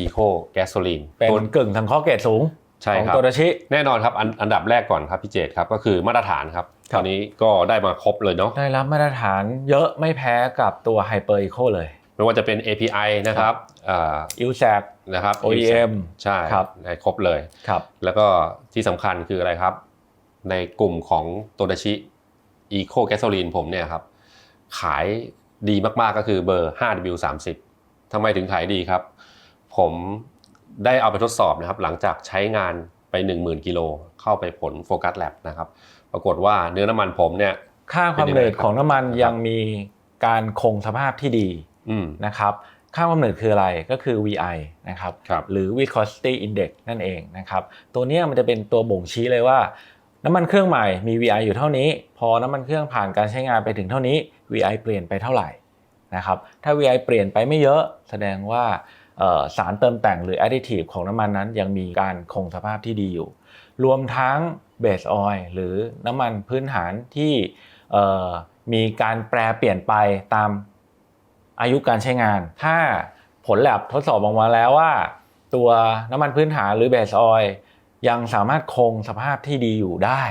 Eco Gasoline เป็นตัวกึ่งสังเคราะห์เกรดสูงใช่ของครับโตราชิ แน่นอนครับอันอันดับแรกก่อนครับพี่เจตครับก็คือมาตรฐานครับครัตบอนนี้ก็ได้มาครบเลยเนาะได้รับมาตรฐานเยอะไม่แพ้กับตัว Hyper Eco เลย ไม่ว่าจะเป็น API นะครับอ่า u s a c นะครับ OEM ใช่ครับได้ครบเลยครับแล้วก็ที่สำคัญคืออะไรครับ ในกลุ่มของโตดาชิ Eco Gasoline ผมเนี่ยครับ ขายดีมากๆก็คือเบอร์ 5W30 ทำไมถึงขายดีครับ ผมได้เอาไปทดสอบนะครับ หลังจากใช้งานไป 10,000กิโลเข้าไปผลโฟกัสแลบนะครับ ปรากฏว่าเนื้อน้ำมันผมเนี่ย ค่าความเหนื่อยของน้ำมันยังมีการคงสภาพที่ดีอืมนะครับ ค่าความเหนื่อยคืออะไรก็คือ VI นะครับครับหรือ viscosity index นั่นเองนะครับ ตัวเนี้ยมันจะเป็นตัวบ่งชี้เลยว่า น้ำมันเครื่องใหม่มี VI อยู่เท่านี้ พอน้ำมันเครื่องผ่านการใช้งานไปถึงเท่านี้ VI เปลี่ยนไปเท่าไหร่นะครับ ถ้า VI เปลี่ยนไปไม่เยอะ แสดงว่าเอ่อ สารเติมแต่งหรือ additive ของน้ำมันนั้นยังมีการคงสภาพที่ดีอยู่ รวมทั้ง base oil หรือน้ำมันพื้นฐานที่มีการแปรเปลี่ยนไปตามอายุการใช้งาน ถ้าผลแลบทดสอบออกมาแล้วว่า ตัวน้ำมันพื้นฐานหรือ base oil ยังสามารถคงสภาพที่ดีอยู่ได้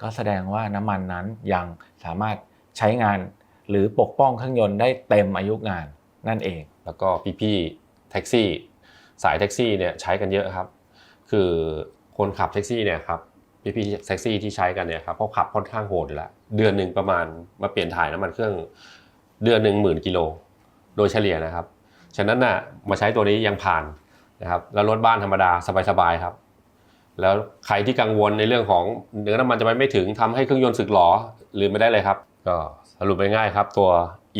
ก็แสดงว่าน้ำมันนั้นยังสามารถใช้งาน หรือปกป้องเครื่องยนต์ได้เต็มอายุงานนั่นเอง แล้วก็พี่ๆ แท็กซี่ สายแท็กซี่เนี่ยใช้กันเยอะครับ คือคนขับแท็กซี่เนี่ยครับพี่ๆแท็กซี่ที่ใช้กันเนี่ยครับเขาขับค่อนข้างโหดอยู่แล้วเดือนหนึ่งประมาณมาเปลี่ยนถ่ายน้ำมันเครื่อง เดือนหนึ่งหมื่นกิโลโดยเฉลี่ยนะครับ ฉะนั้นน่ะมาใช้ตัวนี้ยังผ่านนะครับแล้วรถบ้านธรรมดาสบายๆครับ แล้วใครที่กังวลในเรื่องของเนื้อน้ำมันจะไปไม่ถึงทำให้เครื่องยนต์สึกหรอลืมไม่ได้เลยครับ ก็สรุปง่ายๆครับ ตัว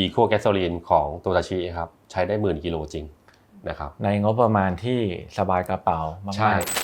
Eco Gasoline ของโตตาชิครับใช้ได้หมื่นกิโลจริง นะครับในงบประมาณที่สบายกระเป๋าใช่มากๆ